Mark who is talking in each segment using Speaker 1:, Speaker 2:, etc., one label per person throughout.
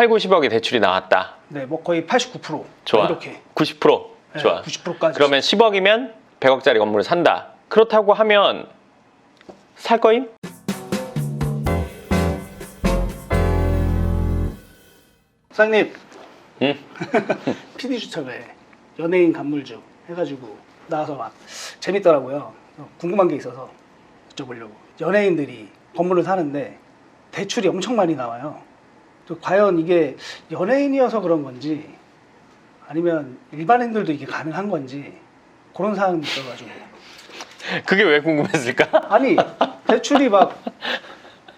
Speaker 1: 8, 90억의 대출이 나왔다.
Speaker 2: 네, 뭐 거의 89%
Speaker 1: 좋아.
Speaker 2: 이렇게.
Speaker 1: 90%
Speaker 2: 네,
Speaker 1: 좋아.
Speaker 2: 90%까지.
Speaker 1: 그러면 10억이면 100억짜리 건물을 산다. 그렇다고 하면 살 거임?
Speaker 2: 사장님,
Speaker 1: 응?
Speaker 2: PD 주첩에 연예인 간물주 해가지고 나와서 막 재밌더라고요. 어, 궁금한 게 있어서 여쭤보려고. 연예인들이 건물을 사는데 대출이 엄청 많이 나와요. 또 과연 이게 연예인이어서 그런 건지 아니면 일반인들도 이게 가능한 건지 그런 사항이 있어가지고
Speaker 1: 그게 왜 궁금했을까?
Speaker 2: 아니 대출이 막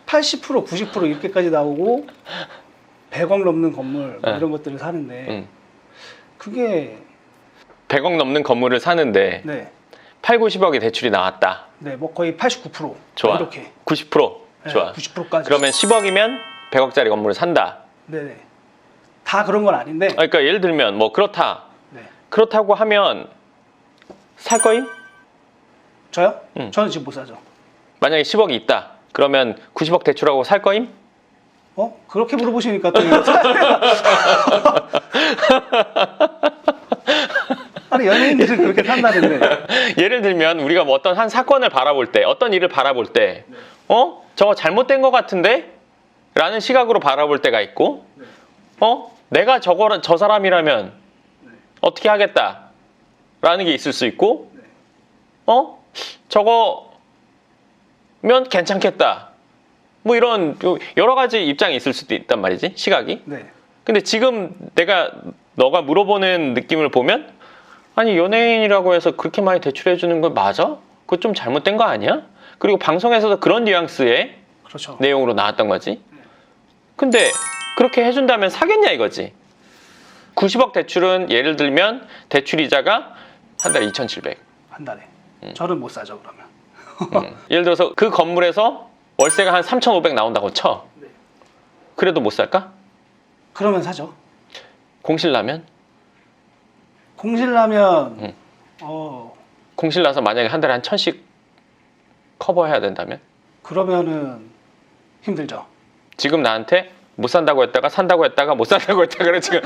Speaker 2: 80% 90% 이렇게까지 나오고 100억 넘는 건물 뭐
Speaker 1: 네.
Speaker 2: 이런 것들을 사는데
Speaker 1: 응.
Speaker 2: 그게
Speaker 1: 100억 넘는 건물을 사는데
Speaker 2: 네,
Speaker 1: 8, 90억의 대출이 나왔다.
Speaker 2: 네, 뭐 거의 89%
Speaker 1: 좋아.
Speaker 2: 이렇게
Speaker 1: 90%
Speaker 2: 네,
Speaker 1: 좋아.
Speaker 2: 90%까지.
Speaker 1: 그러면 10억이면 100억짜리 건물을 산다.
Speaker 2: 네네. 다 그런 건 아닌데.
Speaker 1: 아, 그러니까 예를 들면 뭐 그렇다.
Speaker 2: 네.
Speaker 1: 그렇다고 하면 살 거임?
Speaker 2: 저요?
Speaker 1: 응.
Speaker 2: 저는 지금 못 사죠.
Speaker 1: 만약에 10억이 있다. 그러면 90억 대출하고 살 거임?
Speaker 2: 어? 그렇게 물어보시니까 또 아니 연예인들은 그렇게 산다는데.
Speaker 1: 예를 들면 우리가 뭐 어떤 한 사건을 바라볼 때, 어떤 일을 바라볼 때,
Speaker 2: 네.
Speaker 1: 어? 저거 잘못된 것 같은데? 라는 시각으로 바라볼 때가 있고,
Speaker 2: 네.
Speaker 1: 어? 내가 저거, 저 사람이라면
Speaker 2: 네.
Speaker 1: 어떻게 하겠다? 라는 게 있을 수 있고,
Speaker 2: 네.
Speaker 1: 어? 저거면 괜찮겠다. 뭐 이런 여러 가지 입장이 있을 수도 있단 말이지, 시각이.
Speaker 2: 네.
Speaker 1: 근데 지금 내가 너가 물어보는 느낌을 보면 아니 연예인이라고 해서 그렇게 많이 대출해 주는 거 맞아? 그거 좀 잘못된 거 아니야? 그리고 방송에서도 그런 뉘앙스의
Speaker 2: 그렇죠.
Speaker 1: 내용으로 나왔던 거지. 근데 그렇게 해준다면 사겠냐 이거지. 90억 대출은 예를 들면 대출 이자가 한 달에 2,700.
Speaker 2: 한 달에.
Speaker 1: 음.
Speaker 2: 저는 못 사죠 그러면.
Speaker 1: 음. 예를 들어서 그 건물에서 월세가 한 3,500 나온다고 쳐.
Speaker 2: 네.
Speaker 1: 그래도 못 살까?
Speaker 2: 그러면 사죠.
Speaker 1: 공실 나면?
Speaker 2: 공실라면
Speaker 1: 음.
Speaker 2: 어
Speaker 1: 공실 나서 만약에 한 달에 한 천씩 커버해야 된다면?
Speaker 2: 그러면은 힘들죠.
Speaker 1: 지금 나한테 못 산다고 했다가 산다고 했다가 못 산다고 했다가 그래 지금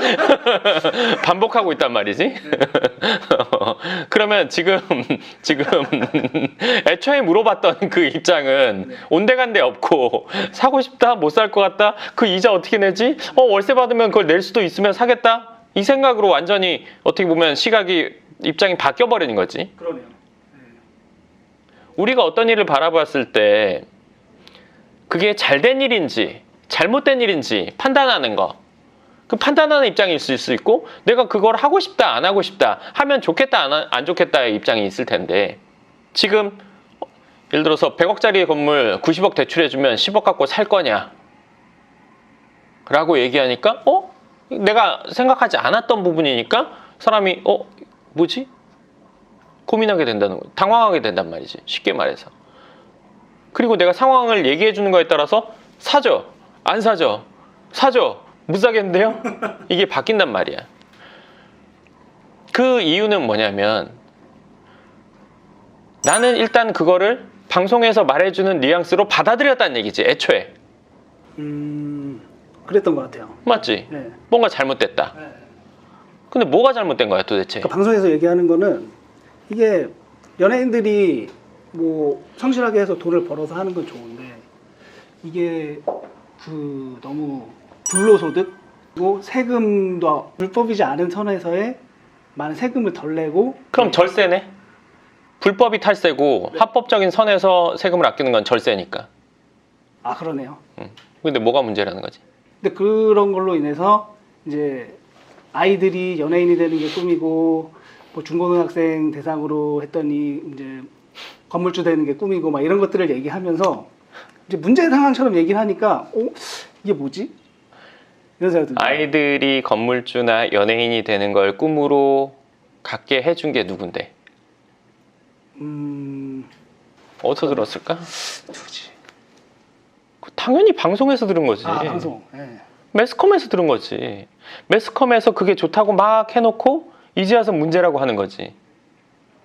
Speaker 1: 반복하고 있단 말이지. 그러면 지금 지금 애초에 물어봤던 그 입장은 온데간데 없고 사고 싶다 못 살 것 같다 그 이자 어떻게 내지? 어 월세 받으면 그걸 낼 수도 있으면 사겠다 이 생각으로 완전히 어떻게 보면 시각이 입장이 바뀌어 버리는 거지.
Speaker 2: 그러네요.
Speaker 1: 우리가 어떤 일을 바라봤을 때 그게 잘 된 일인지 잘못된 일인지 판단하는 거. 그 판단하는 입장이 있을 수 있고 내가 그걸 하고 싶다 안 하고 싶다 하면 좋겠다 안, 하- 안 좋겠다의 입장이 있을 텐데 지금 어, 예를 들어서 100억짜리 건물 90억 대출해주면 10억 갖고 살 거냐 라고 얘기하니까 어? 내가 생각하지 않았던 부분이니까 사람이 어? 뭐지? 고민하게 된다는 거 당황하게 된단 말이지 쉽게 말해서 그리고 내가 상황을 얘기해 주는 거에 따라서 사죠 안 사죠. 사죠. 못 사겠는데요? 이게 바뀐단 말이야. 그 이유는 뭐냐면 나는 일단 그거를 방송에서 말해주는 뉘앙스로 받아들였다는 얘기지 애초에.
Speaker 2: 음 그랬던 것 같아요.
Speaker 1: 맞지?
Speaker 2: 네.
Speaker 1: 뭔가 잘못됐다.
Speaker 2: 네.
Speaker 1: 근데 뭐가 잘못된 거야 도대체?
Speaker 2: 그러니까 방송에서 얘기하는 거는 이게 연예인들이 뭐 성실하게 해서 돈을 벌어서 하는 건 좋은데 이게 그 너무 불로소득? 그리고 세금도 불법이지 않은 선에서의 많은 세금을 덜 내고
Speaker 1: 그럼 절세네? 불법이 탈세고 합법적인 선에서 세금을 아끼는 건 절세니까.
Speaker 2: 아 그러네요.
Speaker 1: 응. 근데 뭐가 문제라는 거지?
Speaker 2: 근데 그런 걸로 인해서 이제 아이들이 연예인이 되는 게 꿈이고 뭐 중고등학생 대상으로 했더니 이제 건물주 되는 게 꿈이고 막 이런 것들을 얘기하면서 이제 문제 상황처럼 얘기를 하니까 어 이게 뭐지? 이런 생각이 들죠.
Speaker 1: 아이들이 건물주나 연예인이 되는 걸 꿈으로 갖게 해준 게 누군데?
Speaker 2: 음
Speaker 1: 어디서 들었을까?
Speaker 2: 누구지?
Speaker 1: 그 당연히 방송에서 들은 거지.
Speaker 2: 아 방송. 예.
Speaker 1: 매스컴에서 들은 거지. 매스컴에서 그게 좋다고 막 해놓고 이제 와서 문제라고 하는 거지.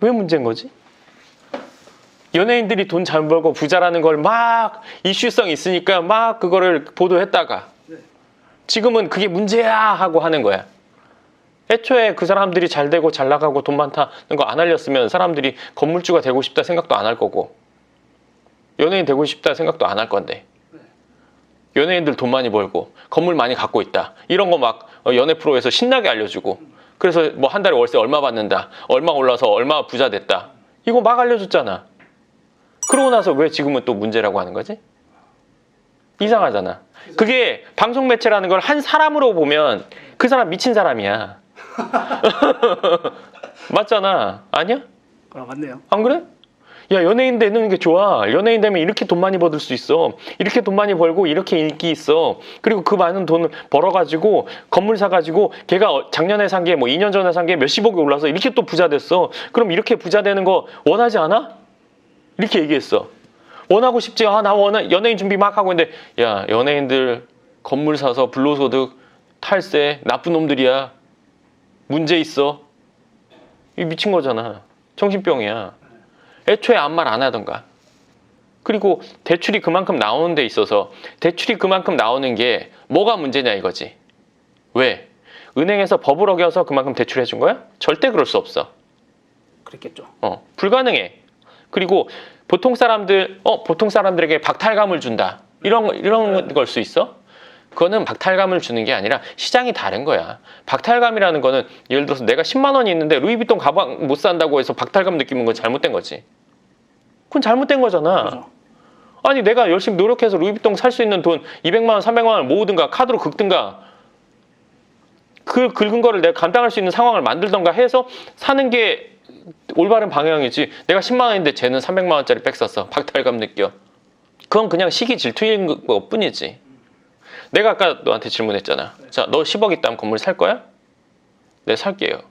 Speaker 1: 왜 문제인 거지? 연예인들이 돈 잘 벌고 부자라는 걸 막 이슈성 있으니까 막 그거를 보도했다가
Speaker 2: 네.
Speaker 1: 지금은 그게 문제야 하고 하는 거야. 애초에 그 사람들이 잘 되고 잘 나가고 돈 많다는 거 안 알렸으면 사람들이 건물주가 되고 싶다 생각도 안 할 거고 연예인 되고 싶다 생각도 안 할 건데 연예인들 돈 많이 벌고 건물 많이 갖고 있다 이런 거 막 연예 프로에서 신나게 알려주고 그래서 뭐 한 달에 월세 얼마 받는다 얼마 올라서 얼마 부자 됐다 이거 막 알려줬잖아 그러고 나서 왜 지금은 또 문제라고 하는 거지? 이상하잖아. 그게 방송 매체라는 걸 한 사람으로 보면 그 사람 미친 사람이야. 맞잖아. 아니야?
Speaker 2: 아 맞네요.
Speaker 1: 안 그래? 야 연예인 되는 게 좋아. 연예인 되면 이렇게 돈 많이 벌수 있어. 이렇게 돈 많이 벌고 이렇게 인기 있어. 그리고 그 많은 돈을 벌어가지고 건물 사가지고 걔가 어- 작년에 산 게 뭐 2년 전에 산 게 몇십억이 올라서 이렇게 또 부자 됐어. 그럼 이렇게 부자 되는 거 원하지 않아? 이렇게 얘기했어. 원하고 싶지. 아, 나 원하, 연예인 준비 막 하고 있는데, 야, 연예인들 건물 사서 불로소득, 탈세, 나쁜 놈들이야. 문제 있어. 이 미친 거잖아. 정신병이야. 애초에 아무 말 안 하던가. 그리고 대출이 그만큼 나오는 데 있어서 대출이 그만큼 나오는 게 뭐가 문제냐 이거지. 왜? 은행에서 법을 어겨서 그만큼 대출해 준 거야? 절대 그럴 수 없어.
Speaker 2: 그랬겠죠.
Speaker 1: 어, 불가능해. 그리고 보통 사람들, 어, 보통 사람들에게 박탈감을 준다. 이런, 거- 이런 걸 수 있어? 그거는 박탈감을 주는 게 아니라 시장이 다른 거야. 박탈감이라는 거는 예를 들어서 내가 10만 원이 있는데 루이비통 가방 못 산다고 해서 박탈감 느끼는 건 잘못된 거지. 그건 잘못된 거잖아.
Speaker 2: 그죠.
Speaker 1: 아니 내가 열심히 노력해서 루이비통 살 수 있는 돈 200만 원, 300만 원을 모으든가 카드로 긁든가 그 긁은 거를 내가 감당할 수 있는 상황을 만들던가 해서 사는 게 올바른 방향이지. 내가 10만 원인데 쟤는 300만 원짜리 백 샀어. 박탈감 느껴. 그건 그냥 시기 질투인 것 뿐이지. 내가 아까 너한테 질문했잖아. 자 너 10억 있다면 건물 살 거야? 네 살게요.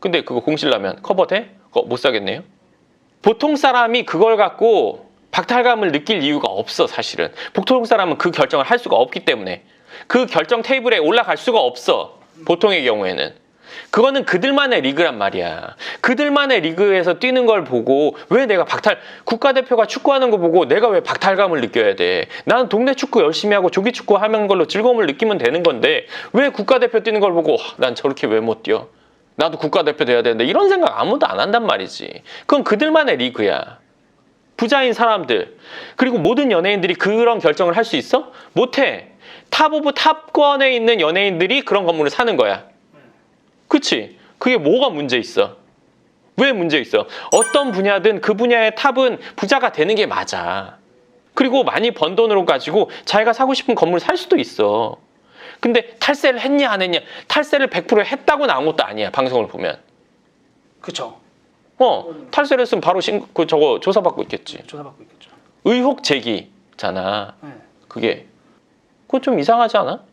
Speaker 1: 근데 그거 공실라면 커버 돼? 그거 못 사겠네요? 보통 사람이 그걸 갖고 박탈감을 느낄 이유가 없어 사실은. 보통 사람은 그 결정을 할 수가 없기 때문에. 그 결정 테이블에 올라갈 수가 없어 보통의 경우에는 그거는 그들만의 리그란 말이야. 그들만의 리그에서 뛰는 걸 보고 왜 내가 박탈 국가대표가 축구하는 거 보고 내가 왜 박탈감을 느껴야 돼? 나는 동네 축구 열심히 하고 조기 축구 하는 걸로 즐거움을 느끼면 되는 건데 왜 국가대표 뛰는 걸 보고 "와, 난 저렇게 왜 못 뛰어? 나도 국가대표 돼야 되는데. 이런 생각 아무도 안 한단 말이지. 그건 그들만의 리그야. 부자인 사람들. 그리고 모든 연예인들이 그런 결정을 할 수 있어? 못해. 탑 오브 탑권에 있는 연예인들이 그런 건물을 사는 거야 그치? 그게 뭐가 문제 있어? 왜 문제 있어? 어떤 분야든 그 분야의 탑은 부자가 되는 게 맞아 그리고 많이 번 돈으로 가지고 자기가 사고 싶은 건물 살 수도 있어 근데 탈세를 했냐 안 했냐 탈세를 100% 했다고 나온 것도 아니야 방송을 보면
Speaker 2: 그쵸.
Speaker 1: 어 탈세를 했으면 바로 신, 그 저거 조사받고 있겠지
Speaker 2: 조사받고 있겠죠.
Speaker 1: 의혹 제기잖아.
Speaker 2: 네.
Speaker 1: 그게 그거 좀 이상하지 않아?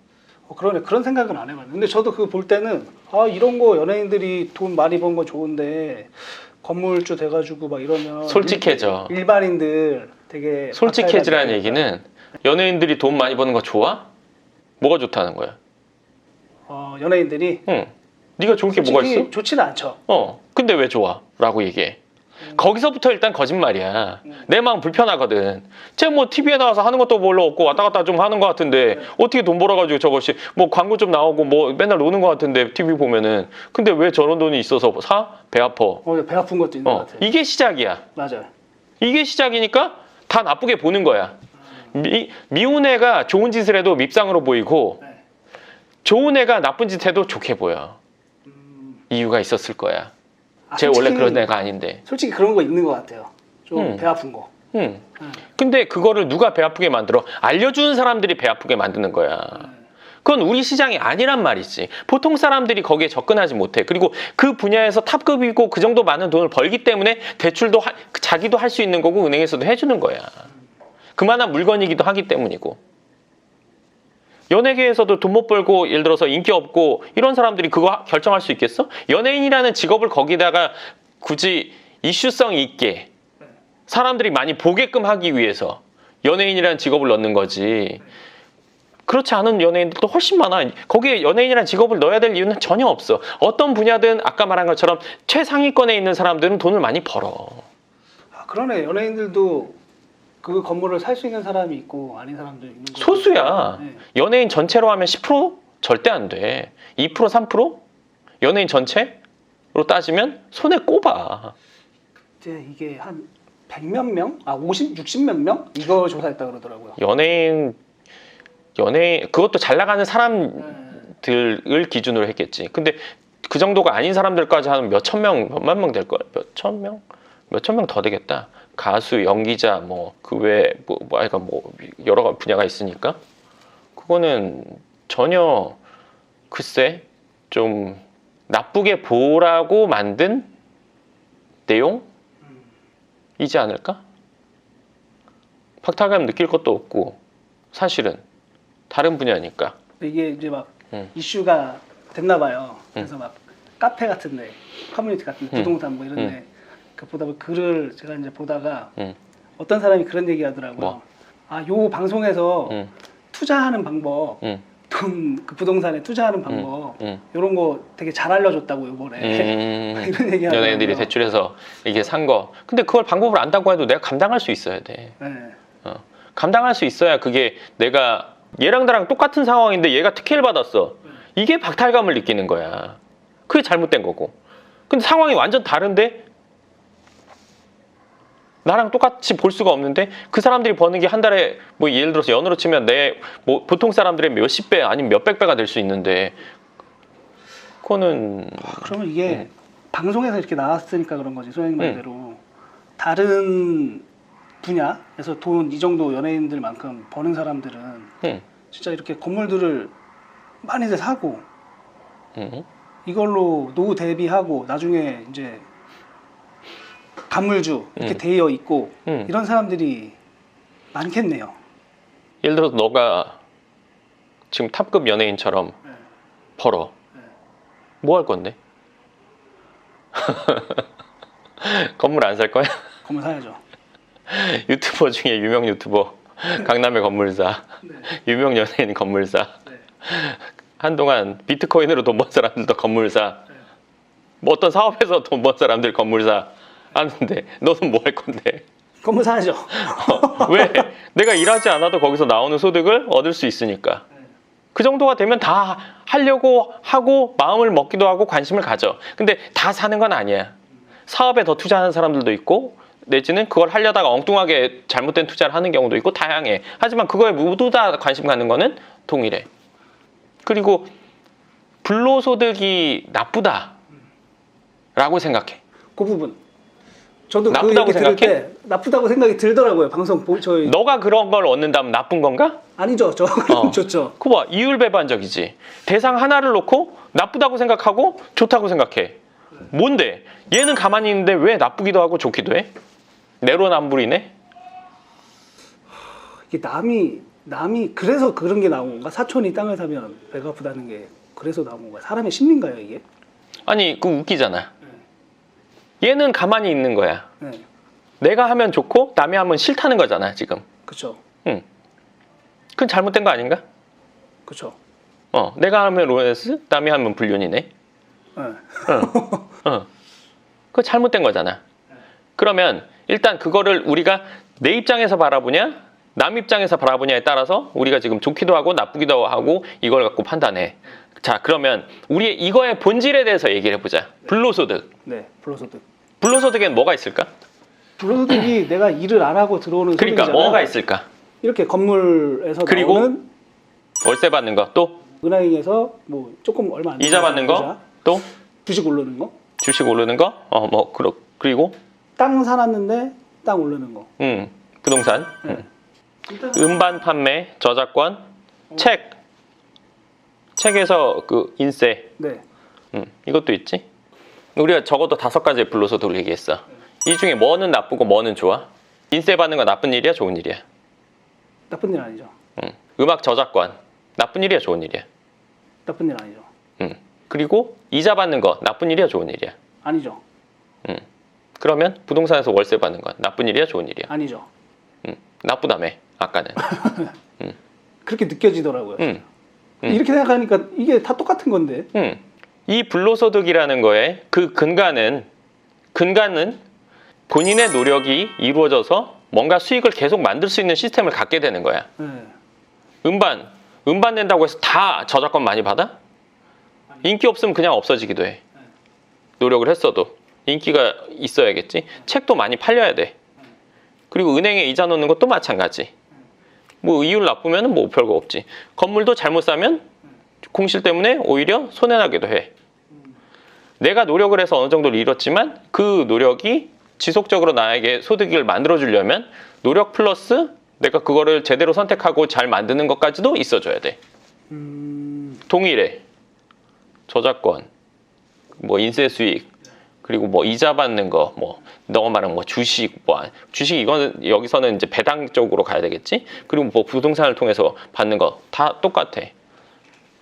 Speaker 2: 어, 그러네. 그런 생각은 안 해봤는데. 근데 저도 그거 볼 때는 아 이런 거 연예인들이 돈 많이 번거 좋은데 건물주 돼가지고 막 이러면
Speaker 1: 솔직해져.
Speaker 2: 일, 반인들 되게
Speaker 1: 솔직해지라는
Speaker 2: 박탈감이
Speaker 1: 얘기는 연예인들이 돈 많이 버는 거 좋아? 뭐가 좋다는 거야?
Speaker 2: 어, 연예인들이
Speaker 1: 응. 네가 좋은 게 뭐가
Speaker 2: 솔직히
Speaker 1: 있어?
Speaker 2: 좋지는 않죠.
Speaker 1: 어. 근데 왜 좋아? 라고 얘기해. 거기서부터 일단 거짓말이야. 내 마음 불편하거든. 쟤 뭐 TV에 나와서 하는 것도 별로 없고 왔다 갔다 좀 하는 것 같은데 어떻게 돈 벌어가지고 저것이 뭐 광고 좀 나오고 뭐 맨날 노는 것 같은데 TV 보면은 근데 왜 저런 돈이 있어서 사? 배 아파.
Speaker 2: 어, 배 아픈 것도 있는 것
Speaker 1: 어.
Speaker 2: 같아요.
Speaker 1: 이게 시작이야.
Speaker 2: 맞아요.
Speaker 1: 이게 시작이니까 다 나쁘게 보는 거야. 미, 미운 애가 좋은 짓을 해도 밉상으로 보이고
Speaker 2: 네.
Speaker 1: 좋은 애가 나쁜 짓 해도 좋게 보여.
Speaker 2: 음,
Speaker 1: 이유가 있었을 거야.
Speaker 2: 아,
Speaker 1: 쟤 원래 그런 애가 아닌데.
Speaker 2: 솔직히 그런 거 있는 것 같아요. 좀
Speaker 1: 음.
Speaker 2: 배 아픈 거.
Speaker 1: 응.
Speaker 2: 음.
Speaker 1: 근데 그거를 누가 배 아프게 만들어? 알려주는 사람들이 배 아프게 만드는 거야. 그건 우리 시장이 아니란 말이지. 보통 사람들이 거기에 접근하지 못해. 그리고 그 분야에서 탑급이고 그 정도 많은 돈을 벌기 때문에 대출도 하- 자기도 할 수 있는 거고 은행에서도 해주는 거야. 그만한 물건이기도 하기 때문이고. 연예계에서도 돈 못 벌고 예를 들어서 인기 없고 이런 사람들이 그거 하- 결정할 수 있겠어? 연예인이라는 직업을 거기다가 굳이 이슈성 있게 사람들이 많이 보게끔 하기 위해서 연예인이라는 직업을 넣는 거지. 그렇지 않은 연예인들도 훨씬 많아. 거기에 연예인이라는 직업을 넣어야 될 이유는 전혀 없어. 어떤 분야든 아까 말한 것처럼 최상위권에 있는 사람들은 돈을 많이 벌어.
Speaker 2: 아, 그러네. 연예인들도 그 건물을 살 수 있는 사람이 있고 아닌 사람도 있는 거죠.
Speaker 1: 소수야.
Speaker 2: 네.
Speaker 1: 연예인 전체로 하면 10% 절대 안 돼. 2% 3% 연예인 전체로 따지면 손에 꼽아.
Speaker 2: 이제 이게 한 100몇 명? 아 50, 60몇 명? 이거 조사했다 그러더라고요.
Speaker 1: 연예인 연예인 그것도 잘 나가는 사람들을
Speaker 2: 네.
Speaker 1: 기준으로 했겠지. 근데 그 정도가 아닌 사람들까지 하면 몇천 명, 몇만 명 될 거야. 몇천 명? 몇천 명 더 되겠다. 가수, 연기자, 뭐 그 외에 뭐, 뭐 하여간 뭐 여러 분야가 있으니까 그거는 전혀 글쎄 좀 나쁘게 보라고 만든 내용이지 않을까? 박탈감 느낄 것도 없고 사실은 다른 분야니까.
Speaker 2: 이게 이제 막
Speaker 1: 음.
Speaker 2: 이슈가 됐나 봐요. 그래서 막 카페 같은데, 커뮤니티 같은 데,
Speaker 1: 음.
Speaker 2: 부동산 뭐 이런데
Speaker 1: 음.
Speaker 2: 그 보다 보면 글을 제가 이제 보다가
Speaker 1: 음.
Speaker 2: 어떤 사람이 그런 얘기 하더라고요.
Speaker 1: 뭐?
Speaker 2: 아, 요 방송에서
Speaker 1: 응,
Speaker 2: 투자하는 방법,
Speaker 1: 응,
Speaker 2: 돈그 부동산에 투자하는 방법
Speaker 1: 응.
Speaker 2: 이런 거 되게 잘 알려줬다고 요번에
Speaker 1: 음,
Speaker 2: 이런 얘기 하더라고요.
Speaker 1: 연예인들이 대출해서 이게 산 거. 근데 그걸 방법을 안다고 해도 내가 감당할 수 있어야 돼.
Speaker 2: 네.
Speaker 1: 어. 감당할 수 있어야 그게 내가 얘랑 나랑 똑같은 상황인데 얘가 특혜를 받았어. 이게 박탈감을 느끼는 거야. 그게 잘못된 거고. 근데 상황이 완전 다른데 나랑 똑같이 볼 수가 없는데 그 사람들이 버는 게 한 달에 뭐 예를 들어서 연으로 치면 내 뭐 보통 사람들의 몇십 배 아니면 몇백 배가 될 수 있는데 그거는
Speaker 2: 그러면 이게
Speaker 1: 음.
Speaker 2: 방송에서 이렇게 나왔으니까 그런 거지 소장님
Speaker 1: 음.
Speaker 2: 말대로 다른 분야에서 돈 이 정도 연예인들만큼 버는 사람들은
Speaker 1: 응,
Speaker 2: 진짜 이렇게 건물들을 많이들 사고
Speaker 1: 응.
Speaker 2: 이걸로 노후 대비하고 나중에 이제 간물주 이렇게
Speaker 1: 음.
Speaker 2: 되어 있고
Speaker 1: 응.
Speaker 2: 이런 사람들이 많겠네요.
Speaker 1: 예를 들어서 너가 지금 탑급 연예인처럼
Speaker 2: 네.
Speaker 1: 벌어.
Speaker 2: 네.
Speaker 1: 뭐할 건데? 건물 안 살 거야?
Speaker 2: 건물 사야죠.
Speaker 1: 유튜버 중에 유명 유튜버 강남의 건물사,
Speaker 2: 네.
Speaker 1: 유명 연예인 건물사,
Speaker 2: 네.
Speaker 1: 한동안 비트코인으로 돈 번 사람들도 건물사,
Speaker 2: 네.
Speaker 1: 뭐 어떤 사업에서 돈 번 사람들 건물사 하는데 너는 뭐 할 건데?
Speaker 2: 건물 사야죠.
Speaker 1: 어, 왜? 내가 일하지 않아도 거기서 나오는 소득을 얻을 수 있으니까. 그 정도가 되면 다 하려고 하고 마음을 먹기도 하고 관심을 가져. 근데 다 사는 건 아니야. 사업에 더 투자하는 사람들도 있고 내지는 그걸 하려다가 엉뚱하게 잘못된 투자를 하는 경우도 있고 다양해. 하지만 그거에 모두 다 관심 갖는 거는 동일해. 그리고 불로소득이 나쁘다라고 생각해.
Speaker 2: 그 부분. 저도 그
Speaker 1: 나쁘다고
Speaker 2: 얘기 들을
Speaker 1: 생각해?
Speaker 2: 때 나쁘다고 생각이 들더라고요. 방송 보 저희
Speaker 1: 너가 그런 걸 얻는다면 나쁜 건가?
Speaker 2: 아니죠. 저
Speaker 1: 어.
Speaker 2: 좋죠.
Speaker 1: 그거 봐 이율배반적이지 대상 하나를 놓고 나쁘다고 생각하고 좋다고 생각해 뭔데 얘는 가만히 있는데 왜 나쁘기도 하고 좋기도 해 내로남불이네
Speaker 2: 이게 남이 남이 그래서 그런 게 나온 건가? 사촌이 땅을 사면 배가 아프다는 게 그래서 나온 건가? 사람의 심리인가요 이게?
Speaker 1: 아니 그 웃기잖아 얘는 가만히 있는 거야
Speaker 2: 네,
Speaker 1: 내가 하면 좋고 남이 하면 싫다는 거잖아 지금
Speaker 2: 그렇죠,
Speaker 1: 그건 잘못된 거 아닌가
Speaker 2: 그렇죠.
Speaker 1: 어 내가 하면 로레스 남이 하면 불륜이네
Speaker 2: 네.
Speaker 1: 어. 그거 잘못된 거잖아. 그러면 일단 그거를 우리가 내 입장에서 바라보냐, 남 입장에서 바라보냐에 따라서 우리가 지금 좋기도 하고 나쁘기도 하고 이걸 갖고 판단해. 자, 그러면 우리 이거의 본질에 대해서 얘기를 해보자. 불로소득.
Speaker 2: 네, 불로소득.
Speaker 1: 불로소득엔 뭐가 있을까?
Speaker 2: 불로소득이 내가 일을 안 하고 들어오는
Speaker 1: 그러니까
Speaker 2: 소득이잖아요.
Speaker 1: 뭐가 있을까?
Speaker 2: 이렇게 건물에서
Speaker 1: 그리고
Speaker 2: 나오는
Speaker 1: 월세 받는 거, 또
Speaker 2: 은행에서 뭐 조금 얼마 안
Speaker 1: 이자
Speaker 2: 되는
Speaker 1: 받는 거,
Speaker 2: 이자,
Speaker 1: 또
Speaker 2: 주식 오르는 거,
Speaker 1: 주식 오르는 거, 어, 뭐 그러, 그리고
Speaker 2: 땅 사놨는데 땅 오르는 거.
Speaker 1: 음, 부동산,
Speaker 2: 네.
Speaker 1: 음.
Speaker 2: 일단
Speaker 1: 음반 판매, 저작권, 책, 책에서 그 인세,
Speaker 2: 네,
Speaker 1: 음, 이것도 있지. 우리가 적어도 다섯 가지의 불로소득을 얘기했어. 이 중에 뭐는 나쁘고 뭐는 좋아? 인세 받는 거 나쁜 일이야, 좋은 일이야?
Speaker 2: 나쁜 일 아니죠.
Speaker 1: 음. 음악 저작권 나쁜 일이야, 좋은 일이야?
Speaker 2: 나쁜 일 아니죠.
Speaker 1: 음. 그리고 이자 받는 거 나쁜 일이야, 좋은 일이야?
Speaker 2: 아니죠.
Speaker 1: 음. 그러면 부동산에서 월세 받는 건 나쁜 일이야, 좋은 일이야?
Speaker 2: 아니죠.
Speaker 1: 음. 나쁘다며 아까는.
Speaker 2: 그렇게 느껴지더라고요.
Speaker 1: 음. 음.
Speaker 2: 이렇게 생각하니까 이게 다 똑같은 건데.
Speaker 1: 음. 이 불로소득이라는 거에 그 근간은 근간은 본인의 노력이 이루어져서 뭔가 수익을 계속 만들 수 있는 시스템을 갖게 되는 거야.
Speaker 2: 네.
Speaker 1: 음반, 음반 낸다고 해서 다 저작권 많이 받아? 인기 없으면 그냥 없어지기도 해. 노력을 했어도 인기가 있어야겠지. 책도 많이 팔려야 돼. 그리고 은행에 이자 넣는 것도 마찬가지. 뭐 이율 나쁘면 뭐 별거 없지. 건물도 잘못 사면 공실 때문에 오히려 손해나기도 해. 내가 노력을 해서 어느 정도를 이뤘지만 그 노력이 지속적으로 나에게 소득을 만들어 주려면 노력 플러스 내가 그거를 제대로 선택하고 잘 만드는 것까지도 있어줘야 돼.
Speaker 2: 음,
Speaker 1: 동일해. 저작권, 뭐 인쇄 수익, 그리고 뭐 이자 받는 거, 뭐 너가 말한 뭐 주식, 뭐 안- 주식 이거는 여기서는 이제 배당 쪽으로 가야 되겠지. 그리고 뭐 부동산을 통해서 받는 거 다 똑같아.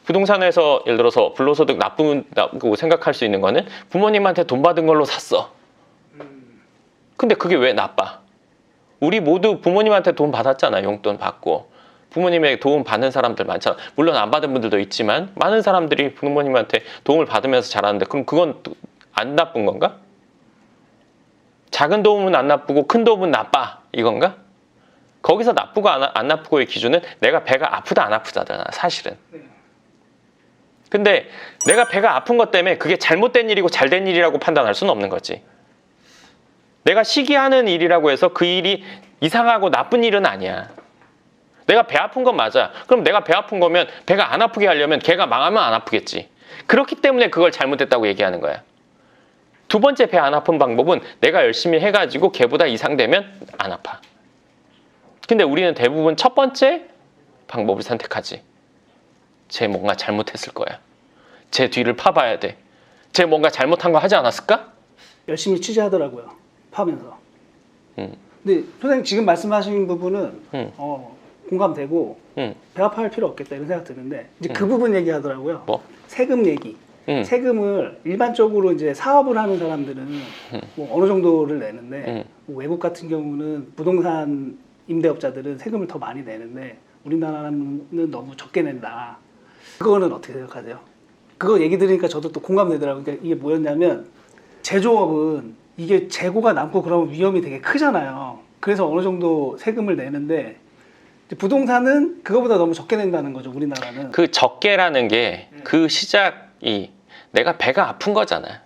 Speaker 1: 부동산에서 예를 들어서 불로소득 나쁘다고 생각할 수 있는 거는 부모님한테 돈 받은 걸로 샀어. 근데 그게 왜 나빠? 우리 모두 부모님한테 돈 받았잖아. 용돈 받고. 부모님에게 도움 받는 사람들 많잖아. 물론 안 받은 분들도 있지만 많은 사람들이 부모님한테 도움을 받으면서 자라는데 그럼 그건 또안 나쁜 건가? 작은 도움은 안 나쁘고 큰 도움은 나빠 이건가? 거기서 나쁘고 안, 안 나쁘고의 기준은 내가 배가 아프다 안 아프다잖아 사실은. 근데 내가 배가 아픈 것 때문에 그게 잘못된 일이고 잘된 일이라고 판단할 수는 없는 거지. 내가 시기하는 일이라고 해서 그 일이 이상하고 나쁜 일은 아니야. 내가 배 아픈 건 맞아. 그럼 내가 배 아픈 거면 배가 안 아프게 하려면 걔가 망하면 안 아프겠지. 그렇기 때문에 그걸 잘못했다고 얘기하는 거야. 두 번째 배 안 아픈 방법은 내가 열심히 해가지고 걔보다 이상되면 안 아파. 근데 우리는 대부분 첫 번째 방법을 선택하지. 쟤 뭔가 잘못했을 거야. 쟤 뒤를 파봐야 돼. 쟤 뭔가 잘못한 거 하지 않았을까?
Speaker 2: 열심히 취재하더라고요. 파면서.
Speaker 1: 음.
Speaker 2: 근데 선생님 지금 말씀하신 부분은
Speaker 1: 음.
Speaker 2: 어, 공감되고
Speaker 1: 응,
Speaker 2: 배 아파할 필요 없겠다 이런 생각 드는데 이제 그 부분 얘기하더라고요.
Speaker 1: 뭐?
Speaker 2: 세금 얘기.
Speaker 1: 응,
Speaker 2: 세금을 일반적으로 이제 사업을 하는 사람들은 뭐 어느 정도를 내는데
Speaker 1: 음.
Speaker 2: 뭐 외국 같은 경우는 부동산 임대업자들은 세금을 더 많이 내는데 우리나라는 너무 적게 낸다. 그거는 어떻게 생각하세요? 그거 얘기 들으니까 저도 또 공감되더라고요. 그러니까 이게 뭐였냐면 제조업은 이게 재고가 남고 그러면 위험이 되게 크잖아요. 그래서 어느 정도 세금을 내는데 부동산은 그거보다 너무 적게 낸다는 거죠. 우리나라는.
Speaker 1: 그 적게라는 게 그 시작이 내가 배가 아픈 거잖아.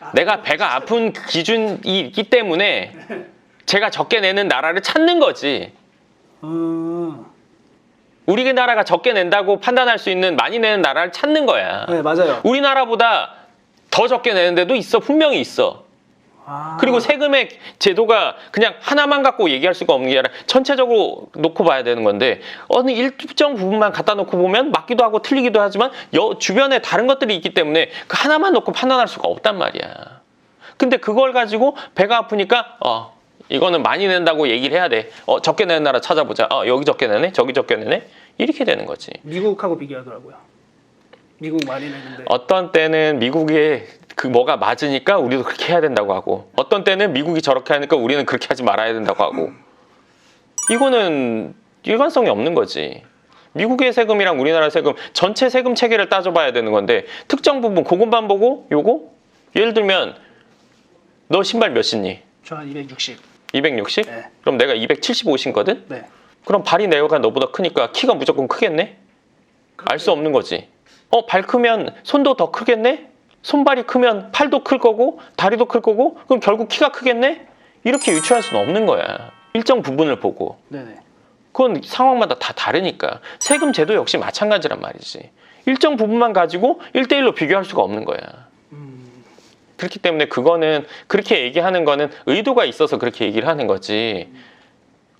Speaker 2: 아,
Speaker 1: 내가 배가 아픈 기준이 있기 때문에 제가 적게 내는 나라를 찾는 거지.
Speaker 2: 어,
Speaker 1: 우리나라가 적게 낸다고 판단할 수 있는 많이 내는 나라를 찾는 거야.
Speaker 2: 네 맞아요.
Speaker 1: 우리나라보다 더 적게 내는 데도 있어. 분명히 있어.
Speaker 2: 아,
Speaker 1: 그리고 세금의 제도가 그냥 하나만 갖고 얘기할 수가 없는 게 아니라 전체적으로 놓고 봐야 되는 건데 어느 일정 부분만 갖다 놓고 보면 맞기도 하고 틀리기도 하지만 여, 주변에 다른 것들이 있기 때문에 그 하나만 놓고 판단할 수가 없단 말이야. 근데 그걸 가지고 배가 아프니까 어 이거는 많이 낸다고 얘기를 해야 돼. 어 적게 내는 나라 찾아보자. 어 여기 적게 내네, 저기 적게 내네. 이렇게 되는 거지.
Speaker 2: 미국하고 비교하더라고요. 미국 많이 내는데.
Speaker 1: 어떤 때는 미국의 그 뭐가 맞으니까 우리도 그렇게 해야 된다고 하고 어떤 때는 미국이 저렇게 하니까 우리는 그렇게 하지 말아야 된다고 하고 이거는 일관성이 없는 거지. 미국의 세금이랑 우리나라 세금 전체 세금 체계를 따져봐야 되는 건데 특정 부분 그것만 보고 요거 예를 들면 너 신발 몇 신니?
Speaker 2: 저 한 260.
Speaker 1: 260?
Speaker 2: 네.
Speaker 1: 그럼 내가 275 신거든?
Speaker 2: 네.
Speaker 1: 그럼 발이 내가 너보다 크니까 키가 무조건 크겠네? 알 수 없는 거지. 어, 발 크면 손도 더 크겠네? 손발이 크면 팔도 클 거고, 다리도 클 거고, 그럼 결국 키가 크겠네? 이렇게 유추할 수는 없는 거야. 일정 부분을 보고.
Speaker 2: 네네.
Speaker 1: 그건 상황마다 다 다르니까. 세금 제도 역시 마찬가지란 말이지. 일정 부분만 가지고 1대1로 비교할 수가 없는 거야.
Speaker 2: 음,
Speaker 1: 그렇기 때문에 그거는 그렇게 얘기하는 거는 의도가 있어서 그렇게 얘기를 하는 거지.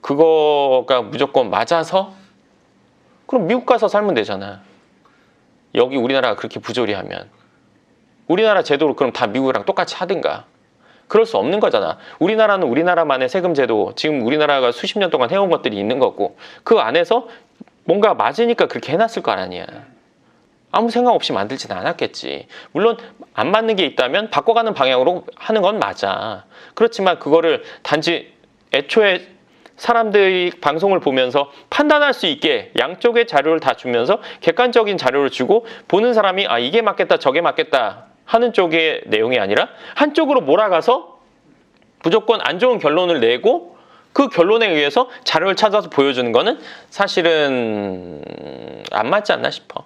Speaker 1: 그거가 무조건 맞아서 그럼 미국 가서 살면 되잖아. 여기 우리나라가 그렇게 부조리하면 우리나라 제도로 그럼 다 미국이랑 똑같이 하든가. 그럴 수 없는 거잖아. 우리나라는 우리나라만의 세금 제도, 지금 우리나라가 수십 년 동안 해온 것들이 있는 거고, 그 안에서 뭔가 맞으니까 그렇게 해놨을 거 아니야. 아무 생각 없이 만들지는 않았겠지. 물론 안 맞는 게 있다면 바꿔가는 방향으로 하는 건 맞아. 그렇지만 그거를 단지 애초에 사람들이 방송을 보면서 판단할 수 있게 양쪽의 자료를 다 주면서 객관적인 자료를 주고 보는 사람이 아 이게 맞겠다 저게 맞겠다 하는 쪽의 내용이 아니라 한쪽으로 몰아가서 무조건 안 좋은 결론을 내고 그 결론에 의해서 자료를 찾아서 보여주는 거는 사실은 안 맞지 않나 싶어.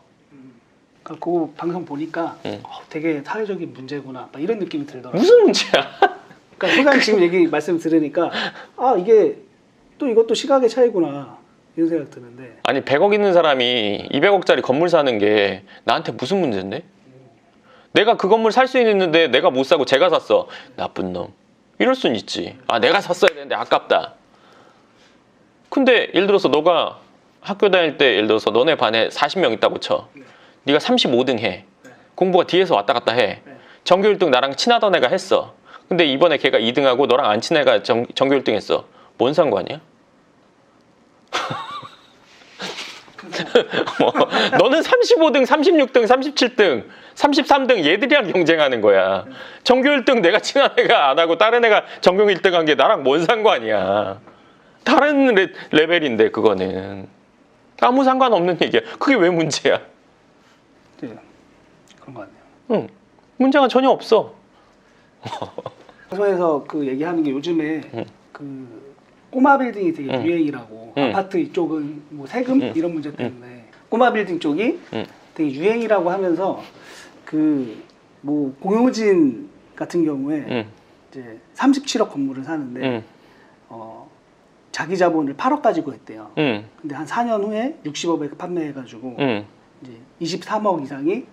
Speaker 2: 그러니까 그 방송 보니까
Speaker 1: 음.
Speaker 2: 어, 되게 사회적인 문제구나 막 이런 느낌이 들더라고요.
Speaker 1: 무슨 문제야?
Speaker 2: 그러니까 소장님 지금 얘기 말씀 들으니까 아 이게 또 이것도 시각의 차이구나 이런 생각 드는데
Speaker 1: 아니 100억 있는 사람이 200억짜리 건물 사는 게 나한테 무슨 문제인데? 내가 그 건물 살 수 있는데 내가 못 사고 제가 샀어. 나쁜 놈. 이럴 순 있지. 아 내가 샀어야 되는데 아깝다. 근데 예를 들어서 너가 학교 다닐 때 예를 들어서 너네 반에 40명 있다고 쳐.
Speaker 2: 네.
Speaker 1: 네가 35등 해.
Speaker 2: 네.
Speaker 1: 공부가 뒤에서 왔다 갔다 해.
Speaker 2: 네.
Speaker 1: 전교 1등 나랑 친하던 애가 했어. 근데 이번에 걔가 2등하고 너랑 안 친한 애가 정, 전교 1등 했어. 뭔 상관이야? 뭐, 너는 35등, 36등, 37등, 33등 얘들이랑 경쟁하는 거야. 전교 1등 내가 친한 애가 안 하고 다른 애가 전교 1등 한 게 나랑 뭔 상관이야. 다른 레, 레벨인데 그거는 아무 상관없는 얘기야. 그게 왜 문제야?
Speaker 2: 네, 그런 것 같네요.
Speaker 1: 응. 문제가 전혀 없어.
Speaker 2: 방송에서 그 얘기하는 게 요즘에
Speaker 1: 음.
Speaker 2: 그 꼬마 빌딩이 되게
Speaker 1: 음.
Speaker 2: 유행이라고
Speaker 1: 음.
Speaker 2: 아파트 이쪽은 뭐 세금
Speaker 1: 음.
Speaker 2: 이런 문제 때문에 꼬마 빌딩 쪽이
Speaker 1: 음.
Speaker 2: 되게 유행이라고 하면서 그 뭐 공효진 같은 경우에
Speaker 1: 응.
Speaker 2: 이제 37억 건물을 사는데
Speaker 1: 응.
Speaker 2: 어, 자기 자본을 8억 가지고 했대요.
Speaker 1: 응.
Speaker 2: 근데 한 4년 후에 60억에 판매해가지고
Speaker 1: 응.
Speaker 2: 이제 23억 이상이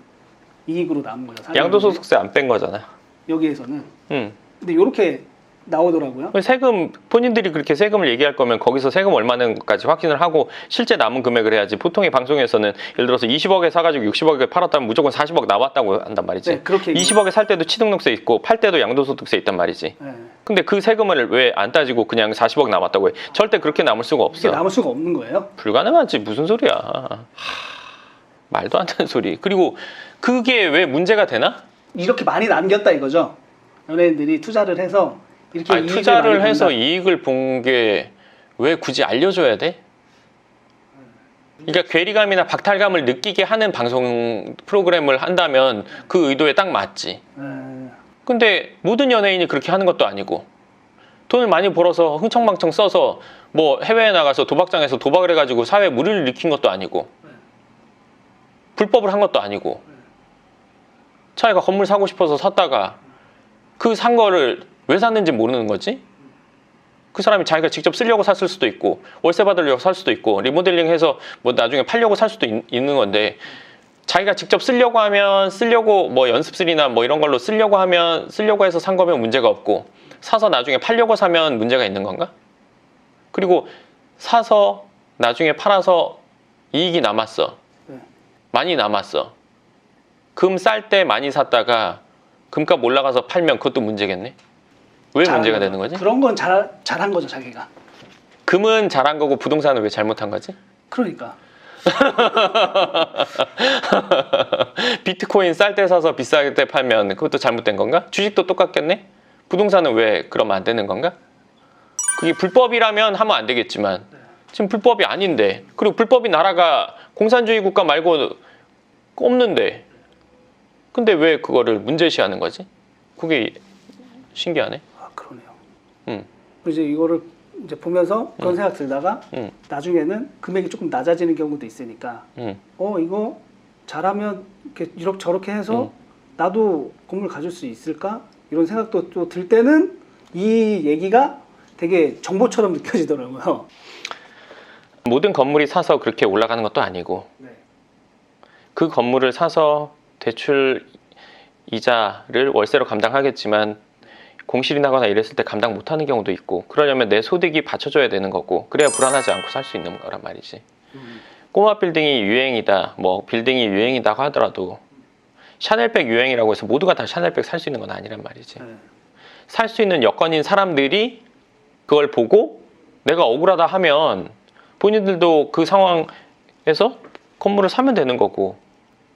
Speaker 2: 이익으로 남은 거죠.
Speaker 1: 양도소득세 안 뺀 거잖아.
Speaker 2: 여기에서는
Speaker 1: 응.
Speaker 2: 근데 이렇게 나오더라고요.
Speaker 1: 세금 본인들이 그렇게 세금을 얘기할 거면 거기서 세금 얼마는까지 확인을 하고 실제 남은 금액을 해야지. 보통의 방송에서는 예를 들어서 20억에 사가지고 60억에 팔았다면 무조건 40억 나왔다고 한단 말이지.
Speaker 2: 네, 그렇게
Speaker 1: 20억에 살 때도 취등록세 있고 팔 때도 양도소득세 있단 말이지.
Speaker 2: 네.
Speaker 1: 근데 그 세금을 왜 안 따지고 그냥 40억 남았다고 해? 절대 그렇게 남을 수가 없어.
Speaker 2: 남을 수가 없는 거예요.
Speaker 1: 불가능하지 무슨 소리야. 하, 말도 안 되는 소리. 그리고 그게 왜 문제가 되나?
Speaker 2: 이렇게 많이 남겼다 이거죠. 연예인들이 투자를 해서 이렇게
Speaker 1: 아니, 투자를 해서. 이익을 본 게 왜 굳이 알려줘야 돼? 그러니까 괴리감이나 박탈감을 느끼게 하는 방송 프로그램을 한다면 그 의도에 딱 맞지.
Speaker 2: 네.
Speaker 1: 근데 모든 연예인이 그렇게 하는 것도 아니고 돈을 많이 벌어서 흥청망청 써서 뭐 해외에 나가서 도박장에서 도박을 해가지고 사회에 무리를 일으킨 것도 아니고 불법을 한 것도 아니고 자기가 건물 사고 싶어서 샀다가 그 산 거를 왜 샀는지 모르는 거지? 그 사람이 자기가 직접 쓰려고 샀을 수도 있고 월세 받으려고 살 수도 있고 리모델링해서 뭐 나중에 팔려고 살 수도 있, 있는 건데 자기가 직접 쓰려고 하면 쓰려고 뭐 연습실이나 뭐 이런 걸로 쓰려고 하면 쓰려고 해서 산 거면 문제가 없고 사서 나중에 팔려고 사면 문제가 있는 건가? 그리고 사서 나중에 팔아서 이익이 남았어.
Speaker 2: 네.
Speaker 1: 많이 남았어. 금 쌀 때 많이 샀다가 금값 올라가서 팔면 그것도 문제겠네. 왜
Speaker 2: 잘한
Speaker 1: 문제가. 되는 거지?
Speaker 2: 그런 건 잘, 잘한 거죠 자기가.
Speaker 1: 금은 잘한 거고 부동산은 왜 잘못한 거지?
Speaker 2: 그러니까
Speaker 1: 비트코인 쌀 때 사서 비쌀 때 팔면 그것도 잘못된 건가? 주식도 똑같겠네? 부동산은 왜 그러면 안 되는 건가? 그게 불법이라면 하면 안 되겠지만 지금 불법이 아닌데 그리고 불법이 나라가 공산주의 국가 말고 없는데 근데 왜 그거를 문제시하는 거지? 그게 신기하네. 음.
Speaker 2: 이제 이거를 이제 보면서 그런 생각 들다가
Speaker 1: 음.
Speaker 2: 나중에는 금액이 조금 낮아지는 경우도 있으니까
Speaker 1: 음.
Speaker 2: 어 이거 잘하면 이렇게 이렇게 저렇게 해서
Speaker 1: 음.
Speaker 2: 나도 건물 가질 수 있을까 이런 생각도 또 들 때는 이 얘기가 되게 정보처럼 느껴지더라고요.
Speaker 1: 모든 건물이 사서 그렇게 올라가는 것도 아니고
Speaker 2: 네.
Speaker 1: 그 건물을 사서 대출 이자를 월세로 감당하겠지만 공실이 나거나 이랬을 때 감당 못하는 경우도 있고 그러려면 내 소득이 받쳐줘야 되는 거고 그래야 불안하지 않고 살 수 있는 거란 말이지
Speaker 2: 음.
Speaker 1: 꼬마 빌딩이 유행이다 뭐 빌딩이 유행이다고 하더라도 샤넬백 유행이라고 해서 모두가 다 샤넬백 살 수 있는 건 아니란 말이지
Speaker 2: 네.
Speaker 1: 살수 있는 여건인 사람들이 그걸 보고 내가 억울하다 하면 본인들도 그 상황에서 건물을 사면 되는 거고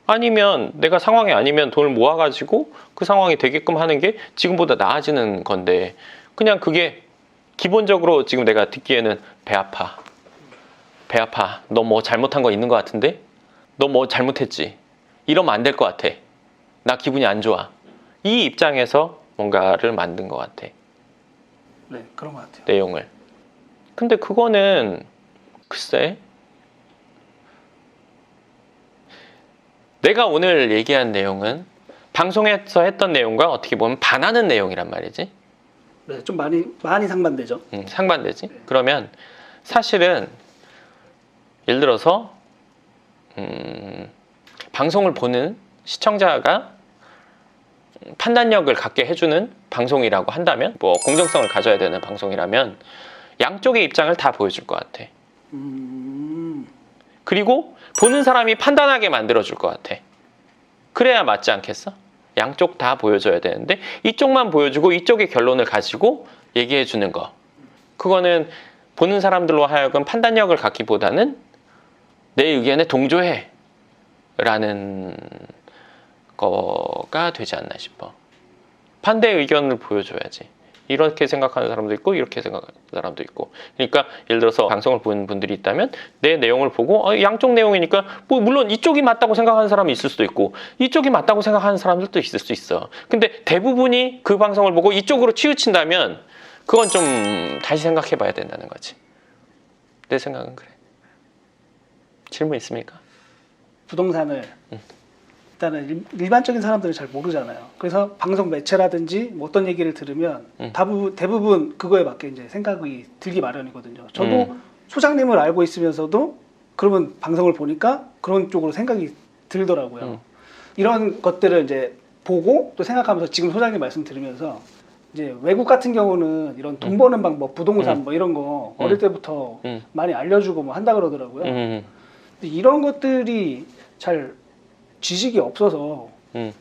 Speaker 1: 아니면 내가 상황이 아니면 돈을 모아가지고 그 상황이 되게끔 하는 게 지금보다 나아지는 건데 그냥 그게 기본적으로 지금 내가 듣기에는 배 아파. 배 아파. 너 뭐 잘못한 거 있는 것 같은데? 너 뭐 잘못했지? 이러면 안 될 것 같아. 나 기분이 안 좋아. 이 입장에서 뭔가를 만든 것 같아.
Speaker 2: 네 그런 것 같아요.
Speaker 1: 내용을. 근데 그거는 글쎄 내가 오늘 얘기한 내용은 방송에서 했던 내용과 어떻게 보면 반하는 내용이란 말이지.
Speaker 2: 네, 좀 많이 많이 상반되죠.
Speaker 1: 음, 상반되지. 그러면 사실은 예를 들어서 음, 방송을 보는 시청자가 판단력을 갖게 해주는 방송이라고 한다면 뭐 공정성을 가져야 되는 방송이라면 양쪽의 입장을 다 보여줄 것 같아.
Speaker 2: 음,
Speaker 1: 그리고 보는 사람이 판단하게 만들어줄 것 같아. 그래야 맞지 않겠어? 양쪽 다 보여줘야 되는데 이쪽만 보여주고 이쪽의 결론을 가지고 얘기해 주는 거. 그거는 보는 사람들로 하여금 판단력을 갖기보다는 내 의견에 동조해. 라는 거가 되지 않나 싶어. 반대 의견을 보여줘야지. 이렇게 생각하는 사람도 있고 이렇게 생각하는 사람도 있고. 그러니까 예를 들어서 방송을 보는 분들이 있다면 내 내용을 보고 어, 양쪽 내용이니까 뭐 물론 이쪽이 맞다고 생각하는 사람이 있을 수도 있고 이쪽이 맞다고 생각하는 사람들도 있을 수 있어. 근데 대부분이 그 방송을 보고 이쪽으로 치우친다면 그건 좀 다시 생각해 봐야 된다는 거지. 내 생각은 그래. 질문 있습니까?
Speaker 2: 부동산을 일단은 일, 일반적인 사람들은 잘 모르잖아요. 그래서 방송 매체라든지 뭐 어떤 얘기를 들으면
Speaker 1: 음.
Speaker 2: 다부, 대부분 그거에 맞게 이제 생각이 들기 마련이거든요. 저도
Speaker 1: 음.
Speaker 2: 소장님을 알고 있으면서도 그러면 방송을 보니까 그런 쪽으로 생각이 들더라고요.
Speaker 1: 음.
Speaker 2: 이런 것들을 이제 보고 또 생각하면서 지금 소장님 말씀 들으면서 이제 외국 같은 경우는 이런 돈 버는 방법, 부동산
Speaker 1: 음.
Speaker 2: 뭐 이런 거 어릴 때부터
Speaker 1: 음.
Speaker 2: 많이 알려주고 뭐 한다 그러더라고요.
Speaker 1: 음,
Speaker 2: 근데 이런 것들이 잘 지식이 없어서
Speaker 1: 음,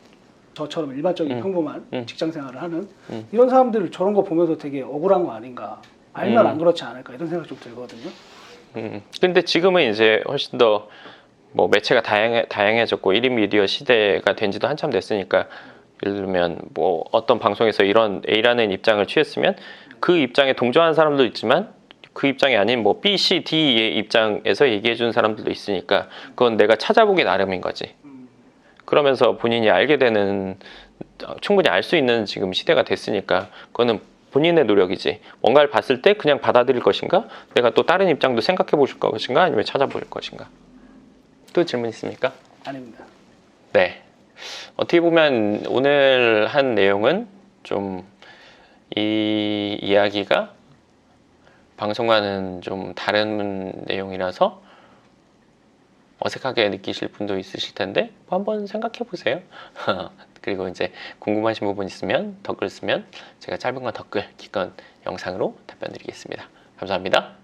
Speaker 2: 저처럼 일반적인
Speaker 1: 음.
Speaker 2: 평범한
Speaker 1: 음.
Speaker 2: 직장 생활을 하는
Speaker 1: 음.
Speaker 2: 이런 사람들 저런 거 보면서 되게 억울한 거 아닌가 알면
Speaker 1: 음.
Speaker 2: 안 그렇지 않을까 이런 생각 좀 들거든요.
Speaker 1: 음. 근데 지금은 이제 훨씬 더 뭐 매체가 다양해, 다양해졌고 1인 미디어 시대가 된 지도 한참 됐으니까 예를 들면 뭐 어떤 방송에서 이런 A라는 입장을 취했으면 그 입장에 동조하는 사람도 있지만 그 입장이 아닌 뭐 B, C, D의 입장에서 얘기해 주는 사람들도 있으니까 그건 내가 찾아보기 나름인 거지. 그러면서 본인이 알게 되는 어, 충분히 알 수 있는 지금 시대가 됐으니까 그거는 본인의 노력이지. 뭔가를 봤을 때 그냥 받아들일 것인가? 내가 또 다른 입장도 생각해 보실 것인가? 아니면 찾아볼 것인가? 또 질문 있습니까?
Speaker 2: 아닙니다.
Speaker 1: 네. 어떻게 보면 오늘 한 내용은 좀 이 이야기가 방송과는 좀 다른 내용이라서 어색하게 느끼실 분도 있으실 텐데 뭐 한번 생각해 보세요. 그리고 이제 궁금하신 부분 있으면 댓글 쓰면 제가 짧은 건 댓글, 긴건 영상으로 답변 드리겠습니다. 감사합니다.